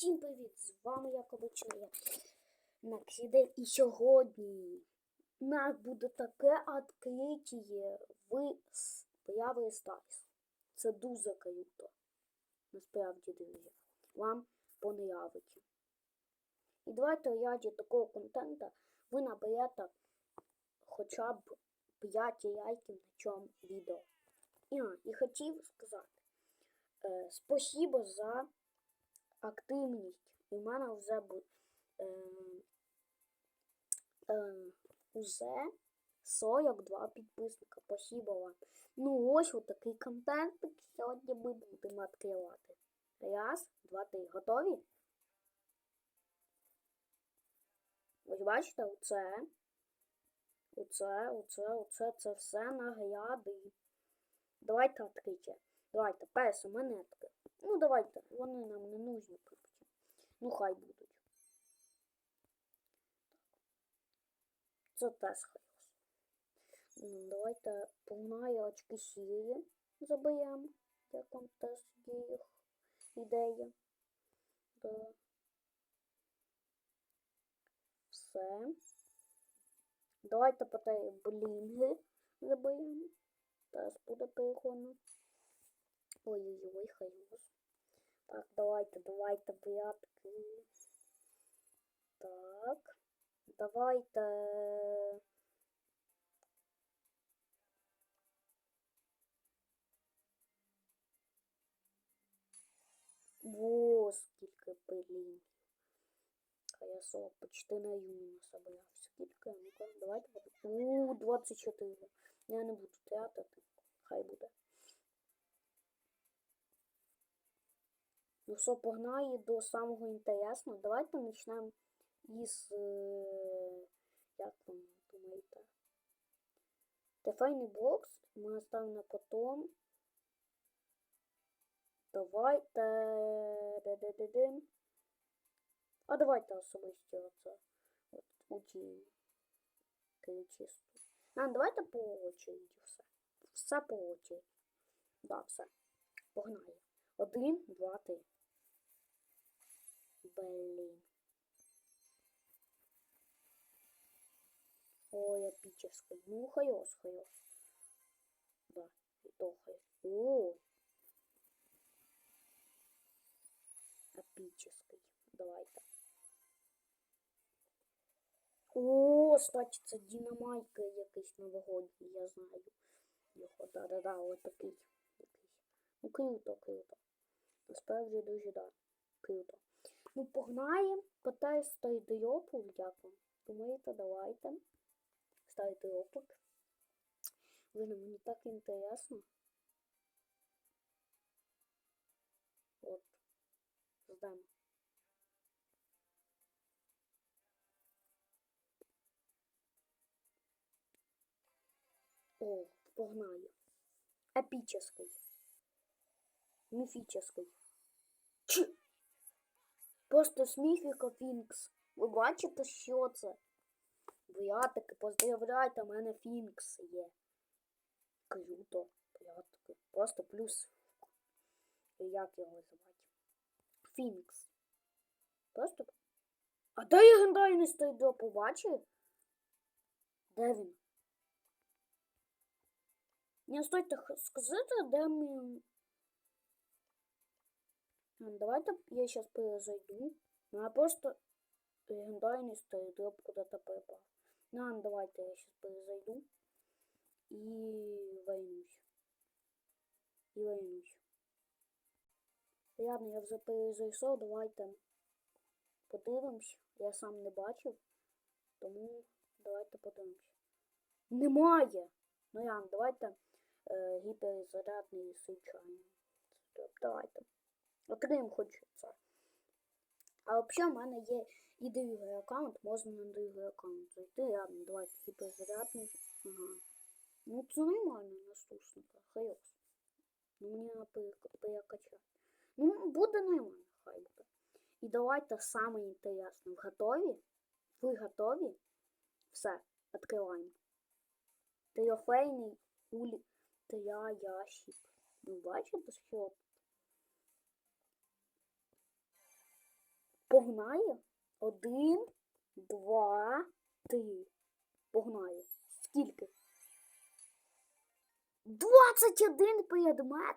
Всім привіт! З вами як обично я Наксідей і сьогодні у нас буде таке відкриття в с- Бравл Старс. Це дуже круто. Насправді, друзі. Вам понравиться. І давайте раді такого контенту ви наберете хоча б 5 лайків на цьому відео. І, і хотів сказати е, спасибо за активність. В мене вже е, е, уже 42 підписника. Спасибо вам. Ну ось отакий контент сьогодні ми будемо відкривати. Раз, два, три. Готові? Ось бачите, оце. Оце, оце, оце, це все награди. Давайте відкриття. Давайте, перша монетка. Ну, давайте, вони нам не нужні потім. Ну, хай будуть. Це теж хай. Ну, давайте погнаю очки сірі заберемо. Як вам теж є їх ідея. Да. Все. Давайте потім блінги заберемо. Теж буде прикольно. Ой-ой-ой, хаюз. Так, давайте, давайте, брятки. Так. Давайте. Во, скільки блін. Хорошо, почти на юні собрав. Скільки? Ну-ка, давайте. У, 24. Я не буду тратити. Хай буде. Ну що, погнали до самого інтересного. Давайте почнемо із. Як ви думаєте? Тефейний бокс ми оставимо потом. Давайте. А давайте особисті оце. От у ті чисто. А, давайте по очереді все. Все по очереді. Да, все. Погнали. Один, два, три. Блин. Ой, эпический. Ну, хайос, хайос. Да, и то хайос. О! Эпический. Давайте. О, це динамайка якийсь новогодній, я знаю. Його, да-да-да, ось такий. якийсь. Ну, круто, круто. Насправді дуже да. Круто. Ну, погнаємо, питаю ставити йопу, як вам. Думаєте, давайте. Ставити йопик. Блин, мені так інтересно. От. Ждемо. О, погнали. Эпический. Міфічний. Чи? Просто сміфіка Фінкс. Ви бачите, що це? Братики, поздравляйте, у мене Фінкс є. Круто. Братики. Просто плюс. Як його звати? Фінкс. Просто. А де легендарний стойдо, побачив? Де він? Не стойте сказати, де мій Давайте я сейчас перезайду. Ну, я просто легендарный стейдроп куда-то попал. Ну, давайте я сейчас перезайду. И войнусь. І войнусь. Ладно, я вже перезайшов, давайте подивимось. Я сам не бачив. Тому давайте подивимось. Немає! Ну ладно, давайте е, гіперзарядний звичайно. Стоп, Давайте. Окрім хоч це. А взагалі в мене є і другий аккаунт, можна на другий аккаунт зайти. Ладно, давайте гіперзарядний. Ага. Ну це нормально настушника. Хайос. Ну мені треба перекачати. Ну, буде нормально, хай буде. І давайте саме інтересне. Готові? Ви готові? Все, відкриваємо. Трофейний ультра ящик. Ну, бачите, що Погнає. Один, два, три. Погнає. Скільки? 21 предмет.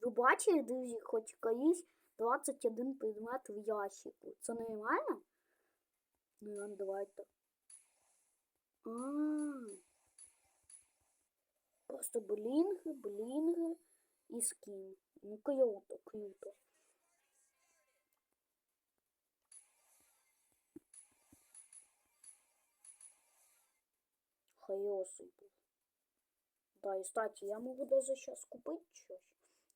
Ви бачили, друзі, хоч колись 21 предмет в ящику. Це нормально? Ну, давайте. А. Просто блінги, блінги і скін. Ну, круто, круто. Хороший був. Да, і кстати, я можу даже сейчас купити щось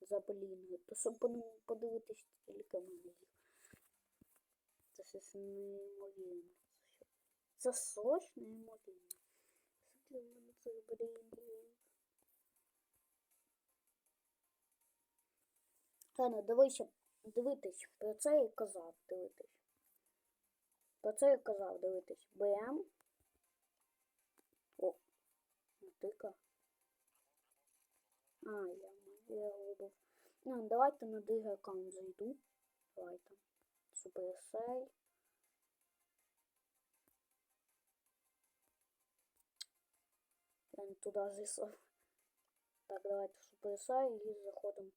за блінги, то щоб подивитись тільки мене їх. Це щось неймовірне. Це сочно неймовірно. Скільки в мене цих блінгів? Ладно, дивися, дивитись, про це я казав, дивитись. Про це я казав, дивитись. БМ. Натика. А, я, я вибув. Ну, давайте на другий аккаунт зайду. Давайте. Supercell. Я не туди зайшов. Так, давайте в Supercell і заходимо.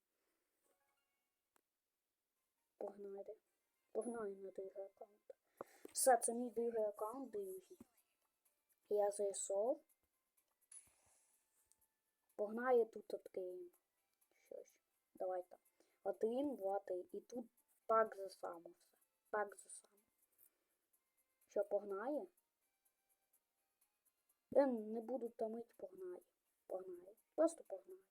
Погнали. Погнали на другий аккаунт. Все, це мій другий аккаунт, друзі. Я зайшов. Погнали тут відкриємо. Щось. Давайте. Один, два, три. І тут так же само все. Так же само. Що, погнали? Я не буду томить, погнали. Погнали. Просто погнали.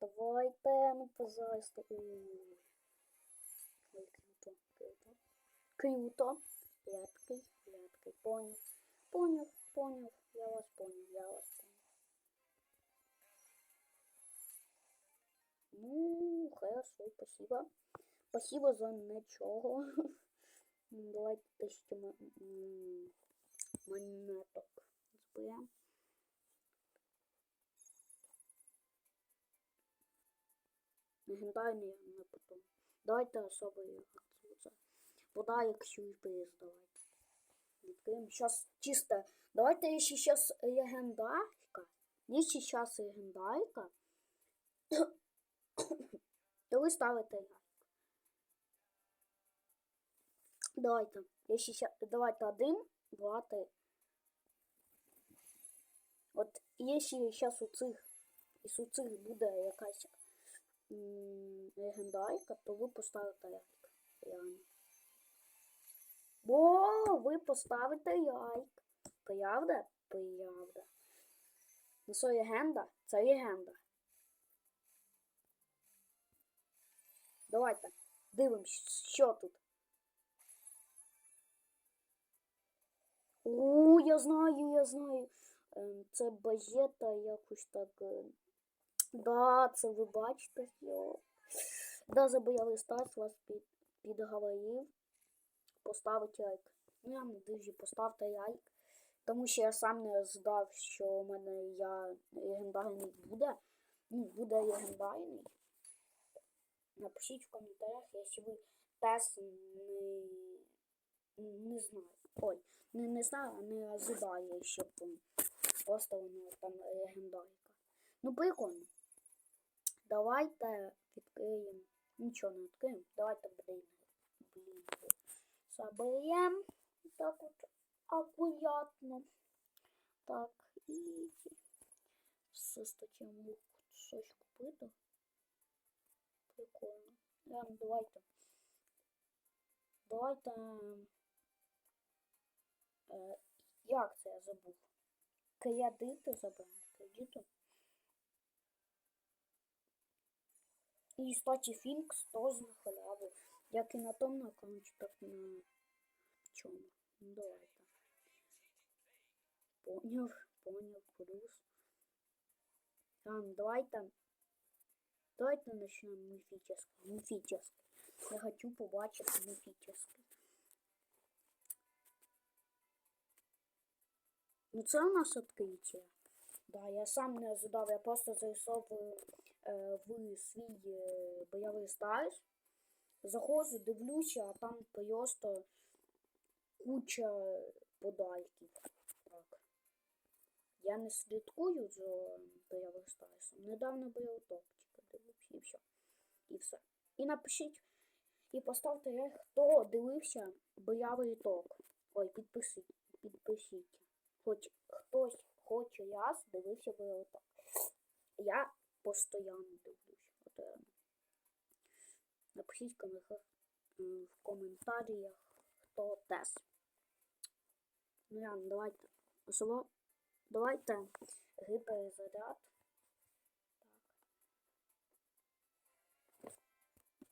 Давайте, ну, пожалуйста. Ой, круто, круто. Круто. Рядкой, рядкой. Понял. Понял, понял. Я вас понял, я вас понял. Ну, хорошо, спасибо. Спасибо за нічого. Давайте тисячу монеток зберемо. Легендарний не потом. Давайте особий це. Вода як сюрприз, давайте. Відкриємо. Сейчас чисто. Давайте если сейчас легендарка. Если сейчас легендарка, то ви ставите лайк. Давайте. Если ща... Давайте один, два, три. От якщо зараз у цих, із у цих буде якась м, легендарка, то ви поставите лайк. Реально. Бо ви поставите лайк. Правда? Правда. Ну що, легенда? Це легенда. Давайте. Дивимось, що тут. О, я знаю, я знаю. Ем, Це базета якось так. е, Да, це ви бачите. Да, забояли стать, вас під, підговорив. Поставити лайк. Ну, я не дуже поставте лайк. Тому що я сам не здав, що у мене я легендарний буде. Ну, буде легендарний. Напишіть в коментарях, якщо ви теж не, не знаю. Ой, не, не знаю, а не ожидаю, щоб просто воно там легендарка. Ну, прикольно. Давайте відкриємо. Нічого не відкриємо. Давайте блін. Заберемо. Так от акуратно. Так, і все статтям щось купити. Прикольно. Ем, давайте. Давайте. Е, як це я забув? Кредити заберемо. Кредиту. І, кстати, Фінкс теж на халяву. Як і на тому аккаунті, так на чому. Ну, давайте. Поняв, поняв, плюс. Там, давайте. Давайте начнем мифический. Мифический. Я хочу побачити мифический. Ну це у нас відкриття. Да, я сам не ожидав, я просто зайшов е, в свій е, бойовий стаж. Заходжу, дивлюся, а там просто куча подальків. Так. Я не слідкую за бойових старосом. Недавно бойовий топчика дивився і все. І все. І напишіть, і поставте, лайк, хто дивився бойовий ток. Ой, підпишіть, підпишіть. Хоч хтось хоч раз дивився бойовий ток. Я постійно дивлюсь. Напишіть в коментарях, хто теж. Ну я, давайте. Особо, давайте гіперзаряд. Так.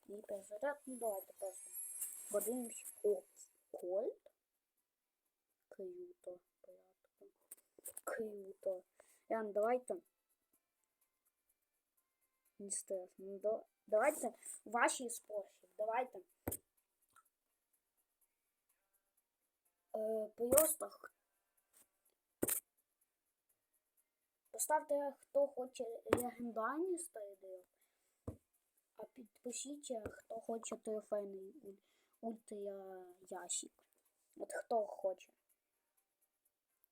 Гіперзаряд, ну давайте просто подивимось. О, кольт. Круто, порядку. Круто. Ян, давайте. Не стрес. Ну, да, давайте ваші спосіб. Давайте. Е, просто поставте, хто хоче легендарні стайди, а підпишіть, хто хоче трофейний уль- ультра ящик. От хто хоче.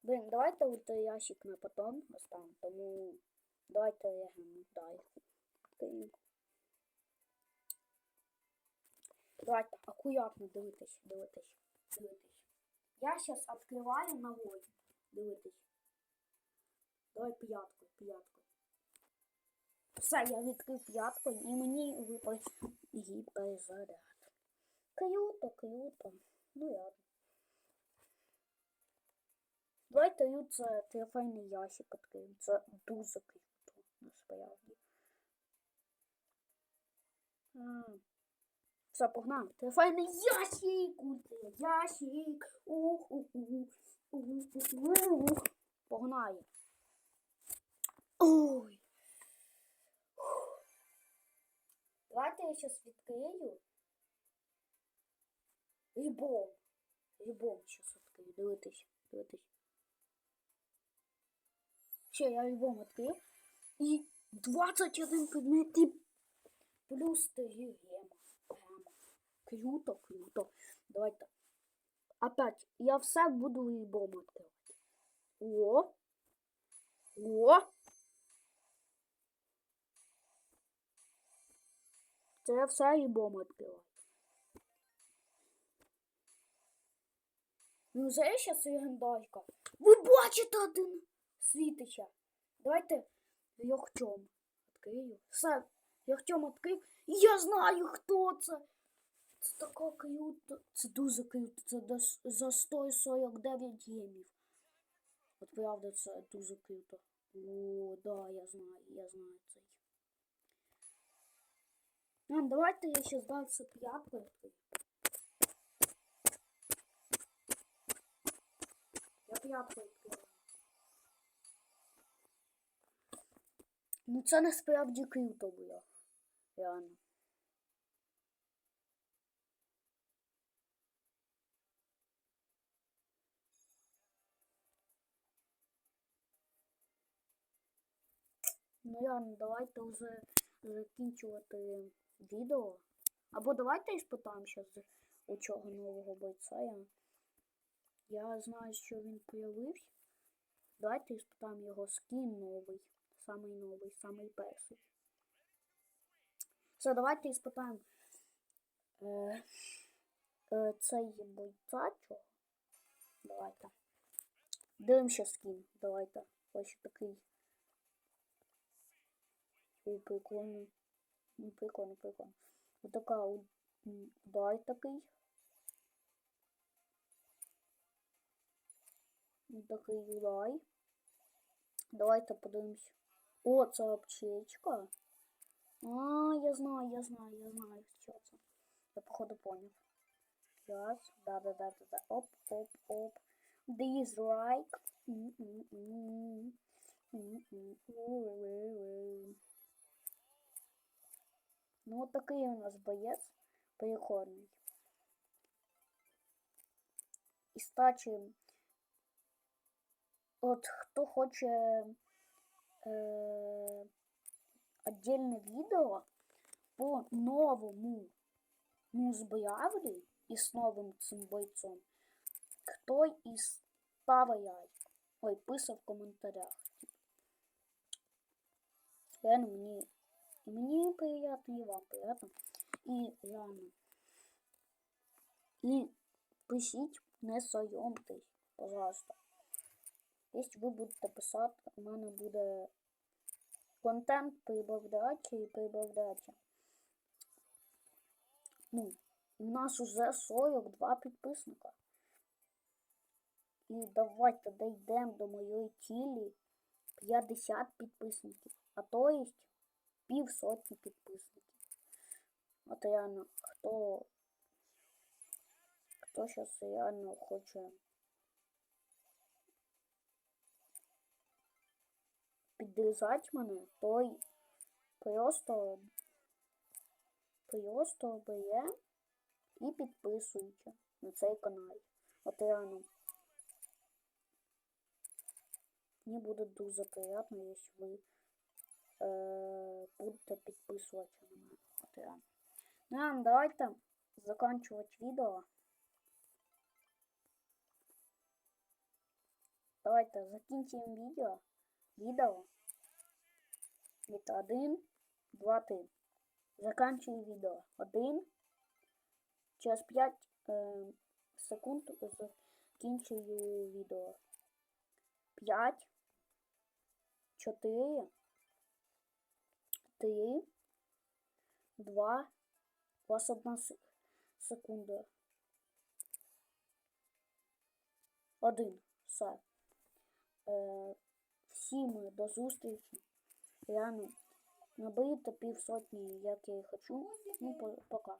Блин, давайте ультра ящик на потом оставим, тому давайте легендарку. Окей. Давайте акуратно дивитесь, дивитесь, дивитесь. Я сейчас открываю ногой. Дивитесь. Давай п'ятку, п'ятку. Все, я відкрив п'ятку і мені випав гіперзаряд. Круто, круто. Ну ладно. Давайте це трофейний ящик відкриємо. Це дуже круто, насправді. Все, погнали. Трофейний ящик! Ультра ящик! Ух, ух, ух, ух, ух, ух. Погнали. Ой. Давайте я сейчас відкрию. Рибом. Рибом сейчас відкрию. Дивитись, дивитись. Все, я рибом відкрив. І 21 предмет плюс 3 гема. Гема. Круто, круто. Давайте. Опять, я все буду рибом відкривати. О! О! Це я все рибом відкриваю. Ну, це зараз легендарка. Ви бачите один світища. Давайте Йохтьом відкрию. Все, Йохтьом відкрив. Я знаю, хто це. Це така круто. Це дуже круто. Це за 149 гемів. От правда, це дуже круто. О, да, я знаю, я знаю цей. А, давайте я ще дальше п'ятку. Я п'ятку відкрию. Ну це насправді круто було. Реально. Ну реально, давайте вже закінчувати відео. Або давайте і спитаємо зараз у чого нового бойця. Я, я знаю, що він появився. Давайте і спитаємо його скін новий. Самий новий, самий перший. Все, давайте і спитаємо. Е, е, цей бойця чого? Давайте. Дивимося скін. Давайте. Ось такий. О, прикольно. Ну, прикольно, прикольно. Вот така у- м, дай такий. Ось Такий удай. Давайте подивимось. О, це аптечка. А, я знаю, я знаю, я знаю, що це. Я походу понял. Раз, да, да, да, да, да. Оп, оп, оп. М-м. Ой-ой-ой. Ну, от такий у нас боєць переходний. І стачі. От хто хоче е, отдельне відео по новому ну, збиявлі із новим цим бойцом, хто із ставив. Ой, писав в коментарях. Реально мені, мені приємно, і вам приємно. І реально. І пишіть, не соромтесь, пожалуйста. Якщо ви будете писати, у мене буде контент прибавляти і прибавляти. Ну, у нас уже 42 підписника. І давайте дійдемо до моєї цілі 50 підписників. А то є пів сотні підписників. От реально, хто, хто зараз реально хоче підрізати мене, той просто просто бере і підписується на цей канал. От реально. Мені буде дуже приємно, якщо ви е, будете підписуватися на мене. От реально. Ну, давайте заканчувати відео. Давайте закінчимо відео. Відео. Это один, два, три. Заканчиваю видео. Один. Через 5 э, секунд закінчую відео. 5, 4, 3, 2, у вас одна се- секунда. Один. Все. Е, всім до зустрічі. Реально, наберіть півсотні, як я і хочу. Ну, по- пока.